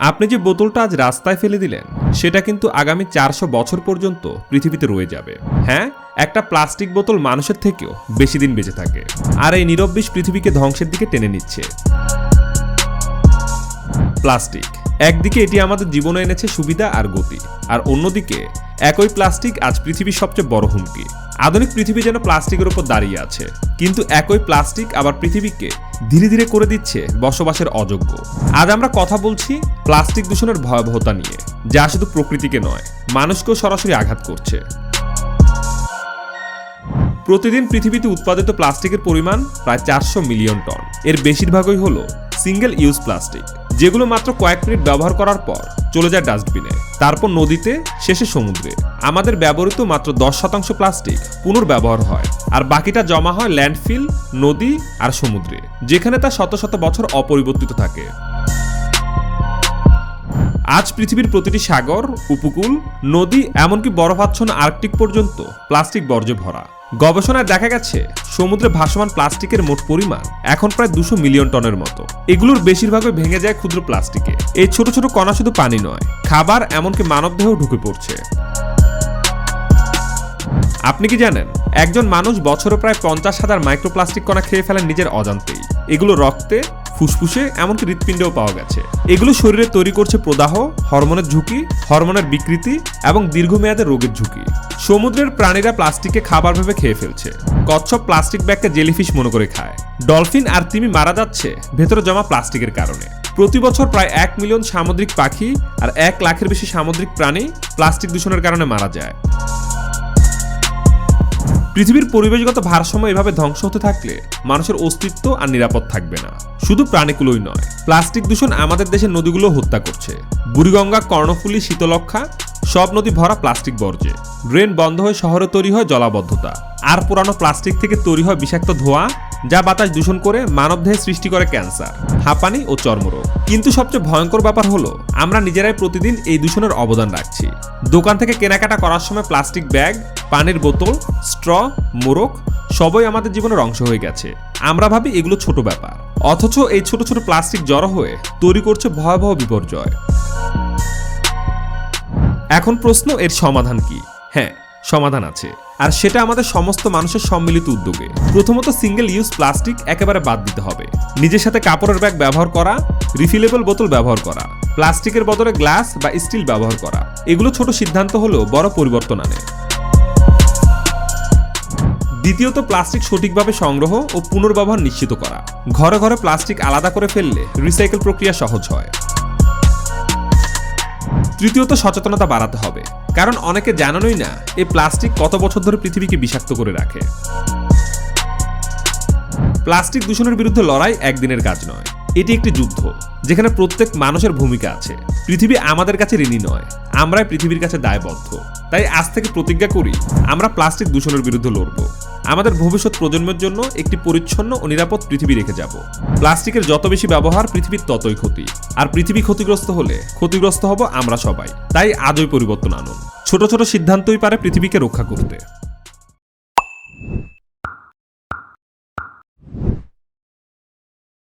আপনি যে বোতলটা আজ রাস্তায় ফেলে দিলেন, সেটা কিন্তু আগামী চারশো বছর পর্যন্ত পৃথিবীতে রয়ে যাবে। হ্যাঁ একটা প্লাস্টিক বোতল মানুষের থেকেও বেশি দিন বেঁচে থাকে। আর এই নিরব্বিশ পৃথিবীকে ধ্বংসের দিকে টেনে নিচ্ছে। প্লাস্টিক। একদিকে এটি আমাদের জীবনে এনেছে সুবিধা আর গতি, আর অন্যদিকে একই প্লাস্টিক আজ পৃথিবীর সবচেয়ে বড় হুমকি। আধুনিক পৃথিবী যেন প্লাস্টিকের উপর দাঁড়িয়ে আছে, কিন্তু একই প্লাস্টিক আবার পৃথিবীকে ধীরে ধীরে করে দিচ্ছে বসবাসের অযোগ্য। আজ আমরা কথা বলছি প্লাস্টিক দূষণের ভয়াবহতা নিয়ে, যা শুধু প্রকৃতিকে নয়, মানুষকেও সরাসরি আঘাত করছে। প্রতিদিন পৃথিবীতে উৎপাদিত প্লাস্টিকের পরিমাণ প্রায় চারশো মিলিয়ন টন। এর বেশিরভাগই হলো সিঙ্গেল ইউজ প্লাস্টিক যেগুলো মাত্র কয়েক মিনিট ব্যবহার করার পর চলে যায় ডাস্টবিনে। তারপর নদীতে, শেষে সমুদ্রে। আমাদের ব্যবহৃত মাত্র দশ শতাংশ প্লাস্টিক পুনর্ব্যবহার হয় আর বাকিটা জমা হয় ল্যান্ডফিল, নদী আর সমুদ্রে, যেখানে তা শত শত বছর অপরিবর্তিত থাকে। আজ পৃথিবীর প্রতিটি সাগর, উপকূল, নদী, এমনকি বরফাচ্ছন্ন আর্কটিক পর্যন্ত প্লাস্টিক বর্জ্যে ভরা। গবেষণায় দেখা গেছে, সমুদ্রে ভাসমান প্লাস্টিকের মোট পরিমাণ এখন প্রায় দুশো মিলিয়ন টনের মতো। এগুলোর বেশিরভাগই ভেঙে যায় ক্ষুদ্র প্লাস্টিকে। এই ছোট ছোট কণা শুধু পানি নয়, খাবার এমনকি মানবদেহেও ঢুকে পড়ছে। আপনি কি জানেন, একজন মানুষ বছরে প্রায় পঞ্চাশ হাজার মাইক্রোপ্লাস্টিক কণা খেয়ে ফেলেন নিজের অজান্তেই। এগুলো রক্তে ফুসফুসে, এমনকি হৃৎপিণ্ডেও পাওয়া গেছে। এগুলো শরীরে তৈরি করছে প্রদাহ, হরমোনের ঝুঁকি, হরমোনের বিকৃতি এবং দীর্ঘমেয়াদের রোগের ঝুঁকি। সমুদ্রের প্রাণীরা প্লাস্টিককে খাবার ভেবে খেয়ে ফেলছে। কচ্ছপ প্লাস্টিক ব্যাগকে জেলিফিশ মনে করে খায়। ডলফিন আর তিমি মারা যাচ্ছে ভেতরে জমা প্লাস্টিকের কারণে। প্রতি বছর প্রায় এক মিলিয়ন সামুদ্রিক পাখি আর এক লাখের বেশি সামুদ্রিক প্রাণী প্লাস্টিক দূষণের কারণে মারা যায়। পৃথিবীর পরিবেশগত ভারসাম্য এভাবে ধ্বংস হতে থাকলে মানুষের অস্তিত্ব আর নিরাপদ থাকবে না। শুধু প্রাণীগুলোই নয়, প্লাস্টিক দূষণ আমাদের দেশের নদীগুলো হত্যা করছে। বুড়িগঙ্গা, কর্ণফুলী শীতলক্ষা সব নদী ভরা প্লাস্টিক বর্জ্যে। ড্রেন বন্ধ হয়ে শহরে তৈরি হয় জলাবদ্ধতা। আর পুরানো প্লাস্টিক থেকে তৈরি হয় বিষাক্ত ধোঁয়া যা বাতাস দূষণ করে মানবদেহে সৃষ্টি করে ক্যান্সার, হাঁপানি ও চর্মরোগ। কিন্তু সবচেয়ে ভয়ঙ্কর ব্যাপার হলো, আমরা নিজেরাই প্রতিদিন এই দূষণের অবদান রাখছি। দোকান থেকে কেনাকাটা করার সময় প্লাস্টিক ব্যাগ, পানির বোতল, স্ট্র মোরক সবই আমাদের জীবনের অংশ হয়ে গেছে। আমরা ভাবি এগুলো ছোট ব্যাপার। অথচ এই ছোট ছোট প্লাস্টিক জড়ো হয়ে তৈরি করছে ভয়াবহ বিপর্যয়। এখন প্রশ্ন, এর সমাধান কি? হ্যাঁ সমাধান আছে। আর সেটা আমাদের সমস্ত মানুষের সম্মিলিত উদ্যোগে। প্রথমত সিঙ্গেল ইউজ প্লাস্টিক একেবারে বাদ দিতে হবে। নিজের সাথে কাপড়ের ব্যাগ ব্যবহার করা রিফিলেবল বোতল ব্যবহার করা প্লাস্টিকের বদলে গ্লাস বা স্টিল ব্যবহার করা। এগুলো ছোট সিদ্ধান্ত হলেও বড় পরিবর্তন আনে। দ্বিতীয়ত প্লাস্টিক সঠিকভাবে সংগ্রহ ও পুনর্ব্যবহার নিশ্চিত করা। ঘরে ঘরে প্লাস্টিক আলাদা করে ফেললে রিসাইকেল প্রক্রিয়া সহজ হয়। তৃতীয়ত সচেতনতা বাড়াতে হবে। কারণ অনেকে জানানোই না এই প্লাস্টিক কত বছর ধরে পৃথিবীকে বিষাক্ত করে রাখে। প্লাস্টিক দূষণের বিরুদ্ধে লড়াই একদিনের কাজ নয়। এটি একটি যুদ্ধ, যেখানে প্রত্যেক মানুষের ভূমিকা আছে। পৃথিবী আমাদের কাছে ঋণী নয়, আমরাই পৃথিবীর কাছে দায়বদ্ধ। তাই আজ থেকে প্রতিজ্ঞা করি, আমরা প্লাস্টিক দূষণের বিরুদ্ধে লড়ব। আমাদের ভবিষ্যৎ প্রজন্মের জন্য একটি পরিচ্ছন্ন ও নিরাপদ পৃথিবী রেখে যাব। প্লাস্টিকের যত বেশি ব্যবহার, পৃথিবীর ততই ক্ষতি। আর পৃথিবী ক্ষতিগ্রস্ত হলে ক্ষতিগ্রস্ত হব আমরা সবাই। তাই আজই পরিবর্তন আনুন। ছোট ছোট সিদ্ধান্তই পারে পৃথিবীকে রক্ষা করতে।